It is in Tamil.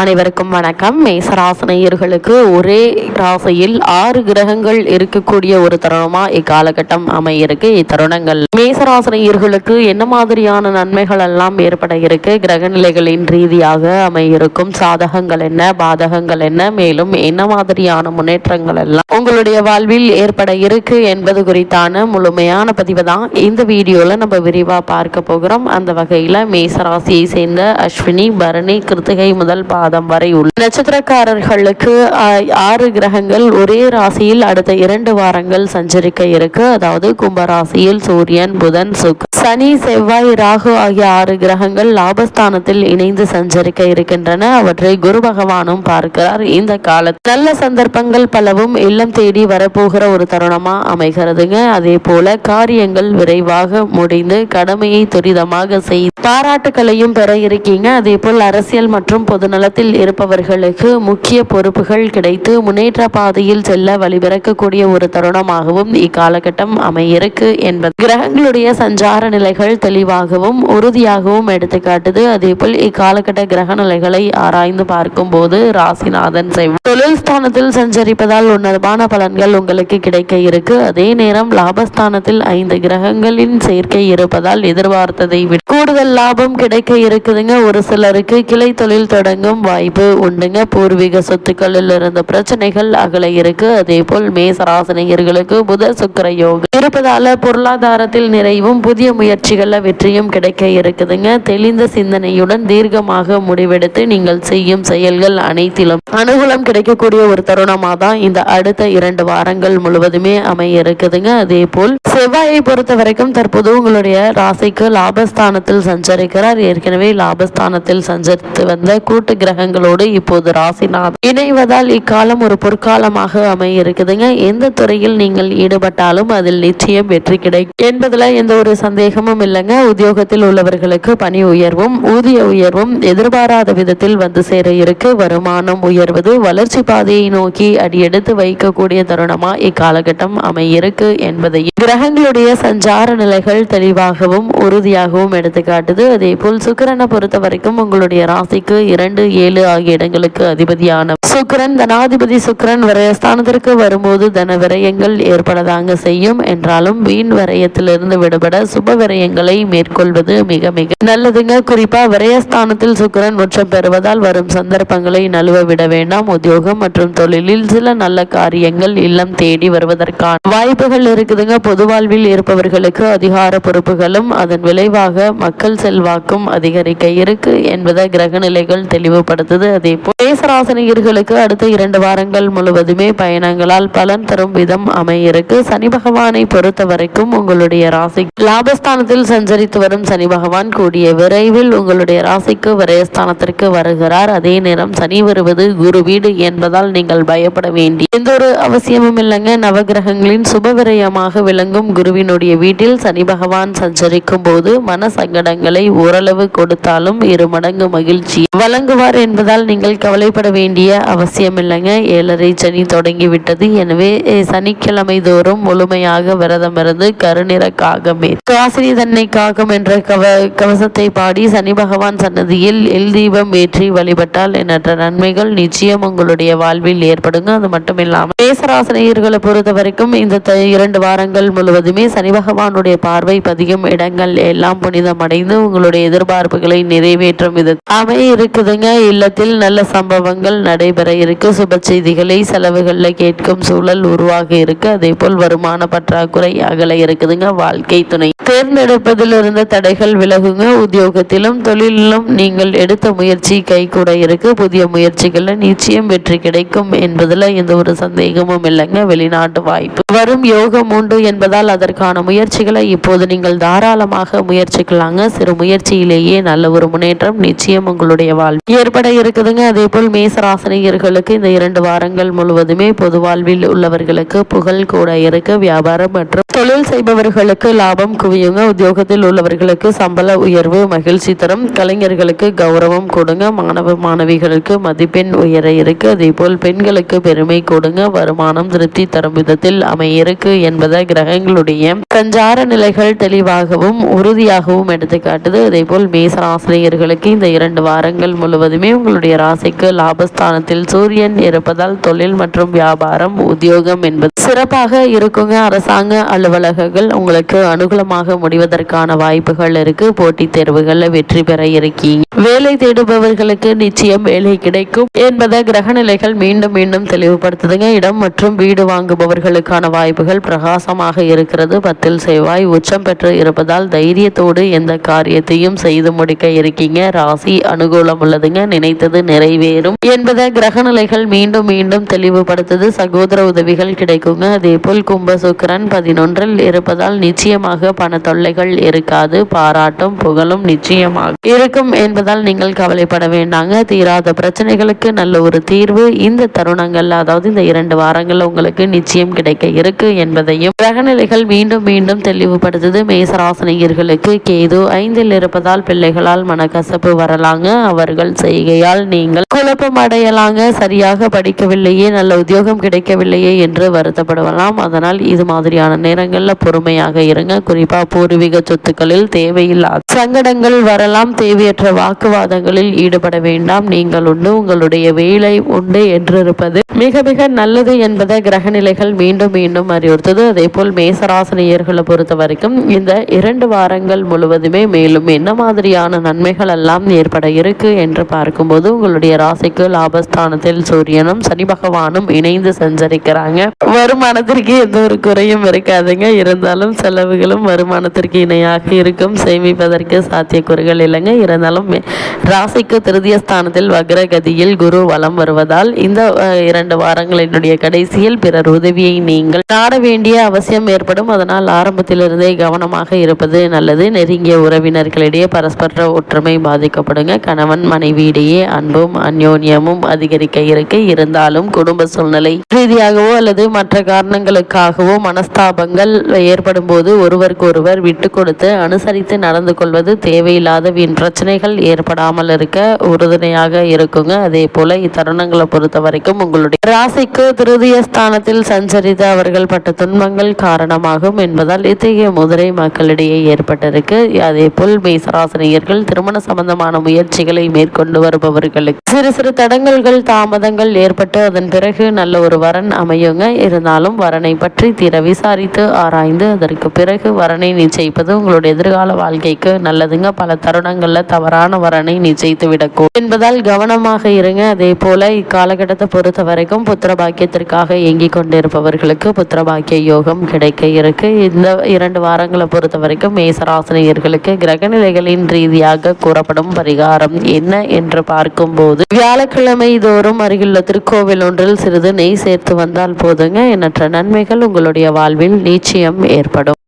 அனைவருக்கும் வணக்கம். மேசராசனையர்களுக்கு ஒரே ராசியில் ஆறு கிரகங்கள் இருக்கக்கூடிய ஒரு தருணமா இக்காலகட்டம் அமையிருக்கு. இத்தருணங்கள் மேசராசனையர்களுக்கு என்ன மாதிரியான நன்மைகள் எல்லாம் ஏற்பட இருக்கு? கிரக நிலைகளின் ரீதியாக அமையிருக்கும். சாதகங்கள் என்ன? பாதகங்கள் என்ன? மேலும் என்ன மாதிரியான முன்னேற்றங்கள் எல்லாம் உங்களுடைய வாழ்வில் ஏற்பட இருக்கு என்பது குறித்தான முழுமையான பதிவு தான் இந்த வீடியோல நம்ம விரிவா பார்க்க போகிறோம். அந்த வகையில மேசராசியை சேர்ந்த அஸ்வினி பரணி கிருத்திகை முதல் மாதம் வரை உள்ள நட்சத்திரக்காரர்களுக்கு ஆறு கிரகங்கள் ஒரே ராசியில் அடுத்த இரண்டு வாரங்கள் சஞ்சரிக்க இருக்கு. அதாவது கும்பராசியில் சூரியன் புதன் சுக் சனி செவ்வாய் ராகு ஆகிய ஆறு கிரகங்கள் லாபஸ்தானத்தில் இணைந்து சஞ்சரிக்க இருக்கின்றன. அவற்றை குரு பகவானும் பார்க்கிறார். இந்த காலத்தில் நல்ல சந்தர்ப்பங்கள் பலவும் இல்லம் தேடி வரப்போகிற ஒரு தருணமா அமைகிறதுங்க. அதே போல காரியங்கள் விரைவாக முடிந்து கடமையை துரிதமாக செய்து பாராட்டுகளையும் பெற இருக்கீங்க. அதே போல் அரசியல் மற்றும் பொதுநல பொதுநலத்தில் இருப்பவர்களுக்கு முக்கிய பொறுப்புகள் கிடைத்து முன்னேற்ற பாதையில் செல்ல வழிபிறக்கக்கூடிய ஒரு தருணமாகவும் இக்காலகட்டம் அமையிருக்கு என்பது. கிரகங்களுடைய சஞ்சார நிலைகள் தெளிவாகவும் உறுதியாகவும் எடுத்துக்காட்டுது. அதேபோல் இக்காலகட்ட கிரக நிலைகளை ஆராய்ந்து பார்க்கும்போது ராசிநாதன் செவ்வாய் தொழில் ஸ்தானத்தில் சஞ்சரிப்பதால் உன்னதமான பலன்கள் உங்களுக்கு கிடைக்க இருக்கு. அதே நேரம் லாபஸ்தானத்தில் ஐந்து கிரகங்களின் சேர்க்கை இருப்பதால் எதிர்பார்த்ததை விட கூடுதல் லாபம் கிடைக்க இருக்குதுங்க. ஒரு சிலருக்கு கிளை தொழில் தொடங்கும் வாய்ப்பு உண்டுங்க. பூர்வீக சொத்துக்களில் இருந்த பிரச்சனைகள் அகல இருக்கு. அதே போல் மேசராசனையர்களுக்கு புத சுக்கர யோகம் இருப்பதால பொருளாதாரத்தில் நிறைவும் புதிய முயற்சிகள்ல வெற்றியும் கிடைக்க இருக்குதுங்க. தெளிந்த சிந்தனையுடன் தீர்க்கமாக முடிவெடுத்து நீங்கள் செய்யும் செயல்கள் அனைத்திலும் அனுகூலம் கிடைக்கக்கூடிய ஒரு தருணமாக தான் இந்த அடுத்த இரண்டு வாரங்கள் முழுவதுமே அமைய இருக்குதுங்க அதே போல் செவ்வாயை பொறுத்த வரைக்கும் தற்போது உங்களுடைய ராசிக்கு லாபஸ்தானத்தில் சஞ்சரிக்கிறார். ஏற்கனவே லாபஸ்தானத்தில் சஞ்சரித்து வந்த கூட்டு கிரகங்களோடு இப்போது ராசிநாத் இணைவதால் இக்காலம் ஒரு பொற்காலமாக அமைய இருக்குதுங்க எந்த துறையில் நீங்கள் ஈடுபட்டாலும் அதில் நிச்சயம் வெற்றி கிடைக்கும் என்பதுல எந்த ஒரு சந்தேகமும் இல்லைங்க. உத்தியோகத்தில் உள்ளவர்களுக்கு பணி உயர்வும் ஊதிய உயர்வும் எதிர்பாராத விதத்தில் வந்து சேர இருக்கு. வருமானம் உயர்வது வளர்ச்சி பாதையை நோக்கி அடியெடுத்து வைக்கக்கூடிய தருணமா இக்காலகட்டம் அமையிருக்கு என்பதையும் கிரகங்களுடைய சஞ்சார நிலைகள் தெளிவாகவும் உறுதியாகவும் எடுத்துக்காட்டுது. அதே போல் சுக்கிரனை பொறுத்த வரைக்கும் உங்களுடைய ராசிக்கு இரண்டு ஏழு ஆகிய இடங்களுக்கு அதிபதியான சுக்கிரன் தனாதிபதி சுக்கரன் விரயஸ்தானத்திற்கு வரும்போது தன விரயங்கள் ஏற்படதாங்க செய்யும். என்றாலும் வீண் விரயத்திலிருந்து விடுபட சுப விரயங்களை மேற்கொள்வது மிக மிக நல்லதுங்க. குறிப்பா விரயஸ்தானத்தில் சுக்கரன் முற்றம் பெறுவதால் வரும் சந்தர்ப்பங்களை நழுவ விட வேண்டாம். உத்தியோகம் மற்றும் தொழிலில் சில நல்ல காரியங்கள் இல்லம் தேடி வருவதற்கான வாய்ப்புகள் இருக்குதுங்க. பொது வாழ்வில் இருப்பவர்களுக்கு அதிகார பொறுப்புகளும் அதன் விளைவாக மக்கள் செல்வாக்கும் அதிகரிக்க இருக்கு என்பதை கிரக நிலைகள் தெளிவுபடுத்துது. அதே போல் மேசராசனியர்களுக்கு அடுத்த இரண்டு வாரங்கள் முழுவதுமே பயணங்களால் பலன் தரும் விதம் அமையிருக்கு. சனி பகவானை பொறுத்த வரைக்கும் உங்களுடைய ராசி லாபஸ்தானத்தில் சஞ்சரித்து வரும் சனி பகவான் கூடிய விரைவில் உங்களுடைய ராசிக்கு விரயஸ்தானத்திற்கு வருகிறார். அதே நேரம் சனி வருவது குரு வீடு என என்பதால் நீங்கள் பயப்பட வேண்டிய எந்த ஒரு அவசியமும் இல்லைங்க. நவகிரகங்களின் சுப விரயமாக விளங்கும் குருவினுடைய வீட்டில் சனி பகவான் சஞ்சரிக்கும் போது மன சங்கடங்களை ஓரளவு கொடுத்தாலும் இரு மடங்கு மகிழ்ச்சி. வழங்குவார் என்பதால் நீங்கள் கவலைப்பட வேண்டிய அவசியம் இல்லைங்க. ஏழரை சனி தொடங்கி விட்டது எனவே சனிக்கிழமை தோறும் முழுமையாக விரதம் இருந்து கருநிற காகமே. காசினி தன்னை காகம் என்ற கவ கவசத்தை பாடி சனி பகவான் சன்னதியில் எல் தீபம் ஏற்றி வழிபட்டால் எண்ணற்ற நன்மைகள் நிச்சயம் உங்களுடைய வாழ்வில் ஏற்படுங்க. அது மட்டும் இல்லாமல் மேசராசனையர்களை பொறுத்த வரைக்கும் இந்த இரண்டு வாரங்கள் முழுவதுமே சனி பகவானுடைய பார்வை பதியும் இடங்கள் எல்லாம் புனிதமடைந்து உங்களுடைய எதிர்பார்ப்புகளை நிறைவேற்றும் இது அவை இருக்குதுங்க. இல்லத்தில் நல்ல சம்பவங்கள் நடைபெற இருக்கு. சுப செய்திகளை செலவுகளில் கேட்கும் சூழல் உருவாக இருக்கு. அதே போல் வருமான பற்றாக்குறை அகல இருக்குதுங்க. வாழ்க்கை துணை. தேர்ந்தெடுப்பதில் இருந்த தடைகள் விலகுங்க. உத்தியோகத்திலும் தொழிலிலும் நீங்கள் எடுத்த முயற்சி கைகூட இருக்கு. புதிய முயற்சிகளில் நிச்சயம் வெற்றி கிடைக்கும் என்பதில் எந்த ஒரு சந்தேகமும் இல்லைங்க. வெளிநாட்டு வாய்ப்பு. வரும் யோகம் உண்டு என்பதால் அதற்கான முயற்சிகளை இப்போது நீங்கள் தாராளமாக முயற்சிக்கலாங்க. சிறு முயற்சியிலேயே நல்ல ஒரு முன்னேற்றம் நிச்சயம் உங்களுடைய வாழ்வு ஏற்பட இருக்குதுங்க. அதே போல் மேசராசனியர்களுக்கு இந்த இரண்டு வாரங்கள் முழுவதுமே பொது வாழ்வில் உள்ளவர்களுக்கு புகழ் கூட இருக்கு. வியாபாரம் மற்றும் தொழில் செய்பவர்களுக்கு லாபம் குவியுங்க. உத்தியோகத்தில் உள்ளவர்களுக்கு சம்பள உயர்வு மகிழ்ச்சி தரும். கலைஞர்களுக்கு கௌரவம் கொடுங்க. மாணவ மாணவிகளுக்கு மதிப்பெண் உயர இருக்கு. அதே போல் பெண்களுக்கு பெருமை கொடுங்க. வருமானம் திருப்தி தரும் விதத்தில் அமையிருக்கு என்பதை கிரகங்களுடைய சஞ்சார நிலைகள் தெளிவாகவும் உறுதியாகவும் எடுத்து காட்டுது அதே போல் மேசராசிரியர்களுக்கு இந்த இரண்டு வாரங்கள் முழுவதுமே உங்களுடைய ராசிக்கு லாபஸ்தானத்தில் சூரியன் இருப்பதால் தொழில் மற்றும் வியாபாரம் உத்தியோகம் என்பது சிறப்பாக இருக்குங்க. அரசாங்க அலுவலகங்கள் உங்களுக்கு அனுகூலமாக முடிவதற்கான வாய்ப்புகள் இருக்கு. போட்டித் தேர்வுகளில் வெற்றி பெற இருக்கீங்க. வேலை தேடுபவர்களுக்கு நிச்சயம் வேலை கிடைக்கும் என்பதை கிரகநிலைகள் மீண்டும் மீண்டும் தெளிவுபடுத்துதுங்க. இடம் மற்றும் வீடு வாங்குபவர்களுக்கான வாய்ப்புகள் பிரகாசமாக இருக்கிறது. பத்தில் செவ்வாய் உச்சம் பெற்று இருப்பதால் தைரியத்தோடு எந்த காரியத்தையும் செய்து முடிக்க இருக்கீங்க. ராசி அனுகூலம் உள்ளதுங்க. நினைத்தது நிறைவேறும் என்பதை கிரகநிலைகள் மீண்டும் மீண்டும் தெளிவுபடுத்துது. சகோதர உதவிகள் கிடைக்குங்க. அதே போல் கும்பசுக்கரன் பதினொன்றில் இருப்பதால் நிச்சயமாக பண தொல்லைகள் இருக்காது. பாராட்டும் புகழும் நிச்சயமாக இருக்கும் என்பதால் நீங்கள் கவலைப்பட வேண்டாங்க. தீராத பிரச்சனைகளுக்கு நல்ல ஒரு தீர்வு. இந்த தருணங்கள் அதாவது இந்த இரண்டு வாரங்கள் உங்களுக்கு நிச்சயம் கிடைக்க இருக்கு என்பதையும் கிரகநிலைகள் மீண்டும் மீண்டும் தெளிவுபடுத்துது மேசராசனியர்களுக்கு. கேது ஐந்தில் இருப்பதால் பிள்ளைகளால் மனக்கசப்பு வரலாங்க. அவர்கள் செய்கையால் நீங்கள் குழப்பம் அடையலாங்க. சரியாக படிக்கவில்லையே நல்ல உத்தியோகம் கிடைக்கவில்லையே என்று வருத்தப்படலாம் அதனால் இது மாதிரியான நேரங்கள்ல பொறுமையாக இருங்க. குறிப்பா பூர்வீக சொத்துக்களில் தேவையில்லாத சங்கடங்கள் வரலாம். தேவையற்ற வாக்குவாதங்களில் ஈடுபட வேண்டாம். நீங்கள் உண்டு உங்களுடைய வேலை உண்டு என்றிருப்பது மிக மிக நல்லது என்பதை கிரகநிலைகள் மீண்டும் மீண்டும் அறிவுறுத்தது. அதே போல் நேயர்களை பொறுத்த வரைக்கும் இந்த இரண்டு வாரங்கள் முழுவதுமே மேலும் என்ன மாதிரியான நன்மைகள் எல்லாம் ஏற்பட இருக்கு என்று பார்க்கும்போது உங்களுடைய ராசிக்கு லாபஸ்தானத்தில் சூரியனும் சனி பகவானும் இணைந்து சஞ்சரிக்கிறாங்க. வருமானத்திற்கு எந்த ஒரு குறையும் இருக்காதுங்க. இருந்தாலும் செலவுகளும் வருமானத்திற்கு இணையாக இருக்கும். சேமிப்பதற்கு சாத்தியக்கூறுகள் இல்லைங்க. இருந்தாலும் ராசிக்கு திருதிய ஸ்தானத்தில் வக்ரகதியில் குரு வலம் வருவதால் இந்த இரண்டு வாரங்களினுடைய கடைசியில் பிறர் உதவியை நீங்கள் நாட வேண்டிய அவசியம் ஏற்படும். அதனால் ஆரம்பத்திலிருந்தே கவனமாக இருப்பது நல்லது. நெருங்கிய உறவினர்களிடையே பரஸ்பர ஒற்றுமை பாதிக்கப்படுங்க. கணவன் மனைவியிடையே அன்பும் அந்யோன்யமும் அதிகரிக்க இருக்கு. இருந்தாலும் குடும்ப சூழ்நிலை ரீதியாகவோ அல்லது மற்ற காரணங்களுக்காகவோ மனஸ்தாபங்கள் ஏற்படும் போது ஒருவருக்கு ஒருவர் விட்டு கொடுத்து அனுசரித்து நடந்து கொள்வது தேவையில்லாத வீண் பிரச்சனைகள் ஏற்படாமல் இருக்க உறுதுணையாக இருக்குங்க. அதே போல இத்தருணங்களை பொறுத்த வரைக்கும் உங்களுடைய ராசிக்கு திருதிய ஸ்தானத்தில் சஞ்சரித்து அவர்கள் பட்ட துன்பங்கள் காரணமாகும் என்பதால் இத்தகைய முதிரை மக்களிடையே ஏற்பட்டிருக்கு. அதே போல் மேசராசனியர்கள் திருமண சம்பந்தமான முயற்சிகளை மேற்கொண்டு வருபவர்களுக்கு சிறு சிறு தடங்கல்கள் தாமதங்கள் ஏற்பட்டு அதன் பிறகு நல்ல ஒரு வரன் அமையுங்க. இருந்தாலும் வரனை பற்றி தீர விசாரித்து ஆராய்ந்து அதற்கு பிறகு வரனை நிச்சயிப்பது உங்களுடைய எதிர்கால வாழ்க்கைக்கு நல்லதுங்க. பல தருணங்கள்ல தவறான வரனை நிச்சயித்து விடக்கூடும். என்பதால் கவனமாக இருங்க. அதே போல இக்காலகட்டத்தை பொறுத்த வரைக்கும் புத்திர பாக்கியத்திற்காக இயங்கிக் கொண்டிருப்பவர்களுக்கு புத்திர பாக்கிய யோகம் கிடைக்க இருக்கு. இந்த இரண்டு வாரங்களை பொறுத்த வரைக்கும் மேசராசினியர்களுக்கு கிரகநிலைகளின் ரீதியாக கூறப்படும் பரிகாரம் என்ன என்று பார்க்கும்போது வியாழக்கிழமை தோறும் அருகிலுள்ள திருக்கோவில் ஒன்றில் சிறிது நெய் சேர்த்து வந்தால் போதுங்க. எண்ணற்ற நன்மைகள் உங்களுடைய வாழ்வில் நிச்சயம் ஏற்படும்.